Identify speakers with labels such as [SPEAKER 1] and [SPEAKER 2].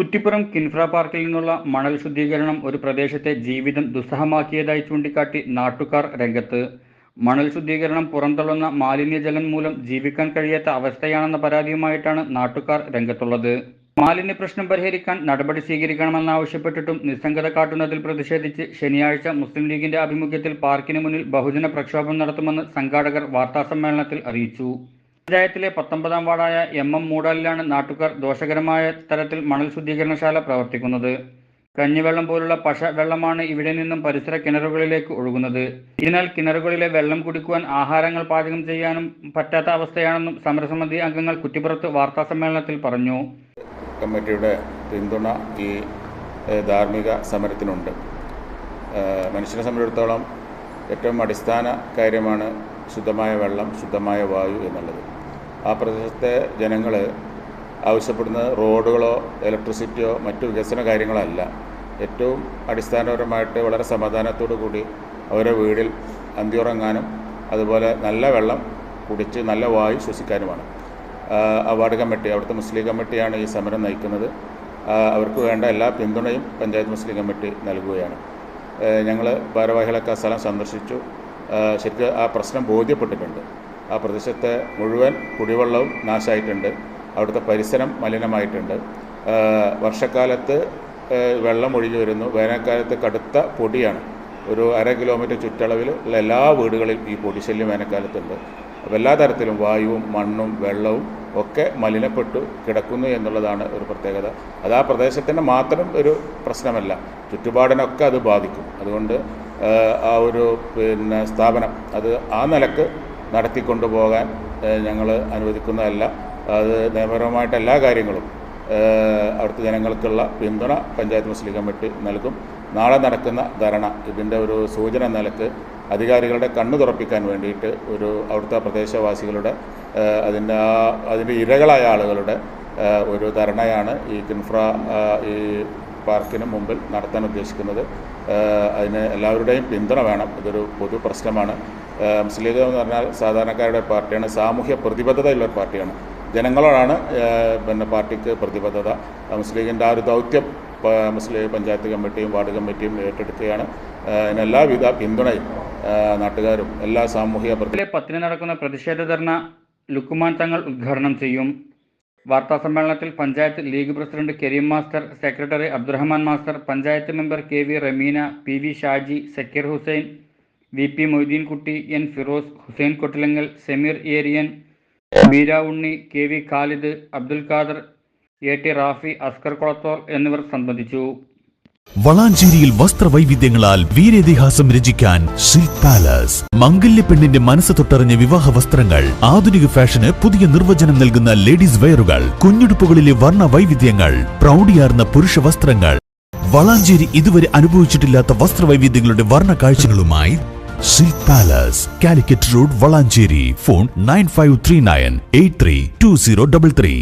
[SPEAKER 1] കുറ്റിപ്പുറം കിൻഫ്ര പാർക്കിൽ നിന്നുള്ള മണൽ ശുദ്ധീകരണം ഒരു പ്രദേശത്തെ ജീവിതം ദുസ്സഹമാക്കിയതായി ചൂണ്ടിക്കാട്ടി നാട്ടുകാർ രംഗത്ത്. മണൽ ശുദ്ധീകരണം പുറന്തള്ളുന്ന മാലിന്യജലം മൂലം ജീവിക്കാൻ കഴിയാത്ത അവസ്ഥയാണെന്ന പരാതിയുമായിട്ടാണ് നാട്ടുകാർ രംഗത്തുള്ളത്. മാലിന്യ പ്രശ്നം പരിഹരിക്കാൻ നടപടി സ്വീകരിക്കണമെന്നാവശ്യപ്പെട്ടിട്ടും നിസ്സംഗത കാട്ടുന്നതിൽ പ്രതിഷേധിച്ച് ശനിയാഴ്ച മുസ്ലിം ലീഗിന്റെ ആഭിമുഖ്യത്തിൽ പാർക്കിന് മുന്നിൽ ബഹുജന പ്രക്ഷോഭം നടത്തുമെന്ന് സംഘാടകർ വാർത്താസമ്മേളനത്തിൽ അറിയിച്ചു. പഞ്ചായത്തിലെ പത്തൊമ്പതാം വാർഡായ എം എം മൂടാലിലാണ് നാട്ടുകാർ ദോഷകരമായ തരത്തിൽ മണൽ ശുദ്ധീകരണശാല പ്രവർത്തിക്കുന്നത്. കഞ്ഞിവെള്ളം പോലുള്ള പശ വെള്ളമാണ് ഇവിടെ നിന്നും പരിസര കിണറുകളിലേക്ക് ഒഴുകുന്നത്. ഇതിനാൽ കിണറുകളിലെ വെള്ളം കുടിക്കുവാൻ ആഹാരങ്ങൾ പാചകം ചെയ്യാനും പറ്റാത്ത അവസ്ഥയാണെന്നും സമരസമിതി അംഗങ്ങൾ കുറ്റിപ്പുറത്ത് വാർത്താസമ്മേളനത്തിൽ പറഞ്ഞു.
[SPEAKER 2] കമ്മിറ്റിയുടെ പിന്തുണ ഈ ധാർമ്മിക സമരത്തിനുണ്ട്. മനുഷ്യനെ സംബന്ധിച്ചിടത്തോളം ഏറ്റവും അടിസ്ഥാന കാര്യമാണ് ശുദ്ധമായ വെള്ളം ശുദ്ധമായ വായു എന്നുള്ളത്. ആ പ്രദേശത്തെ ജനങ്ങൾ ആവശ്യപ്പെടുന്നത് റോഡുകളോ ഇലക്ട്രിസിറ്റിയോ മറ്റു വികസന കാര്യങ്ങളല്ല. ഏറ്റവും അടിസ്ഥാനപരമായിട്ട് വളരെ സമാധാനത്തോടു കൂടി അവരുടെ വീടിൽ അന്തിയുറങ്ങാനും അതുപോലെ നല്ല വെള്ളം കുടിച്ച് നല്ല വായു ശ്വസിക്കാനുമാണ്. അവാർഡ് കമ്മിറ്റി അവിടുത്തെ മുസ്ലിം കമ്മിറ്റിയാണ് ഈ സമരം നയിക്കുന്നത്. അവർക്ക് വേണ്ട എല്ലാ പിന്തുണയും പഞ്ചായത്ത് മുസ്ലിം കമ്മിറ്റി നൽകുകയാണ്. ഞങ്ങൾ ഭാരവാഹികളൊക്കെ ആ സ്ഥലം സന്ദർശിച്ചു. ശരിക്കും ആ പ്രശ്നം ബോധ്യപ്പെട്ടിട്ടുണ്ട്. ആ പ്രദേശത്തെ മുഴുവൻ കുടിവെള്ളവും നാശമായിട്ടുണ്ട്. അവിടുത്തെ പരിസരം മലിനമായിട്ടുണ്ട്. വർഷക്കാലത്ത് വെള്ളം ഒഴുകി വരുന്നു. വേനൽക്കാലത്ത് കടുത്ത പൊടിയാണ്. ഒരു അര കിലോമീറ്റർ ചുറ്റളവിൽ ഉള്ള എല്ലാ വീടുകളിലും ഈ പൊടിശല്യം വേനൽക്കാലത്തുണ്ട്. അപ്പോൾ എല്ലാ തരത്തിലും വായുവും മണ്ണും വെള്ളവും ഒക്കെ മലിനപ്പെട്ടു കിടക്കുന്നു എന്നുള്ളതാണ് ഒരു പ്രത്യേകത. അത് ആ പ്രദേശത്തിന്റെ മാത്രം ഒരു പ്രശ്നമല്ല. ചുറ്റുപാടിനൊക്കെ അത് ബാധിക്കും. അതുകൊണ്ട് ആ ഒരു പിന്നെ സ്ഥാപനം അത് ആ നിലയ്ക്ക് നടത്തിക്കൊണ്ടുപോകാൻ ഞങ്ങൾ അനുവദിക്കുന്നതല്ല. അത് നിയമപരമായിട്ട് എല്ലാ കാര്യങ്ങളും അവിടുത്തെ ജനങ്ങൾക്കുള്ള പിന്തുണ പഞ്ചായത്ത് മുസ്ലിം കമ്മിറ്റി നൽകും. നാളെ നടക്കുന്ന ധരണ ഇതിന്റെ ഒരു സൂചന നിലയ്ക്ക് അധികാരികളുടെ കണ്ണു തുറപ്പിക്കാൻ വേണ്ടിയിട്ട് ഒരു അവിടുത്തെ പ്രദേശവാസികളുടെ അതിന്റെ ആ അതിന്റെ ഇരകളായ ആളുകളുടെ ഒരു ധരണയാണ് ഈ കിൻഫ്ര ഈ പാർക്കിന് മുമ്പിൽ നടത്താൻ ഉദ്ദേശിക്കുന്നത്. അതിന് എല്ലാവരുടെയും പിന്തുണ വേണം. ഇതൊരു പൊതു പ്രശ്നമാണ്. മുസ്ലിം ലീഗ് എന്ന് പറഞ്ഞാൽ സാധാരണക്കാരുടെ പാർട്ടിയാണ്. സാമൂഹ്യ പ്രതിബദ്ധതയുള്ള പാർട്ടിയാണ്. ജനങ്ങളോടാണ് പിന്നെ പാർട്ടിക്ക് പ്രതിബദ്ധത. മുസ്ലിം ലീഗിന്റെ ആ ഒരു ദൗത്യം മുസ്ലിം പഞ്ചായത്ത് കമ്മിറ്റിയും വാർഡ് കമ്മിറ്റിയും ഏറ്റെടുക്കുകയാണ്. അതിനെല്ലാവിധ പിന്തുണയും നാട്ടുകാരും എല്ലാ സാമൂഹിക
[SPEAKER 1] പത്തിന് നടക്കുന്ന പ്രതിഷേധ ധർണ ലുക്കുമാൻ തങ്ങൾ ഉദ്ഘാടനം ചെയ്യും. വാർത്താ സമ്മേളനത്തിൽ panchayat league president Kareem master secretary Abdurahman master panchayat member K V Ramina P V Shaji Sakkir Hussain V P Moideenkutty N Firoz Hussain Kottilangal Sameer Eriyan Meera Unni K V Khalid Abdul Khader A T Rafi Askar Kolathol എന്നിവർ സംബന്ധിച്ചു.
[SPEAKER 3] വളാഞ്ചേരിയിൽ വസ്ത്രവൈവിധ്യങ്ങളാൽ വീരേതിഹാസം രചിക്കാൻ silk palace. മംഗല്യ പെണ്ണിന്റെ മനസ്സ് തൊട്ടറിഞ്ഞ വിവാഹ വസ്ത്രങ്ങൾ ആധുനിക ഫാഷന് പുതിയ നിർവചനം നൽകുന്ന ലേഡീസ് വെയറുകൾ കുഞ്ഞുടുപ്പുകളിലെ വർണ വൈവിധ്യങ്ങൾ പ്രൗഢിയാർന്ന പുരുഷ വസ്ത്രങ്ങൾ. വളാഞ്ചേരി ഇതുവരെ അനുഭവിച്ചിട്ടില്ലാത്ത വസ്ത്രവൈവിധ്യങ്ങളുടെ വർണ കാഴ്ചകളുമായി silk palace Calicut road Valanchery phone nine five three nine eight three two zero double three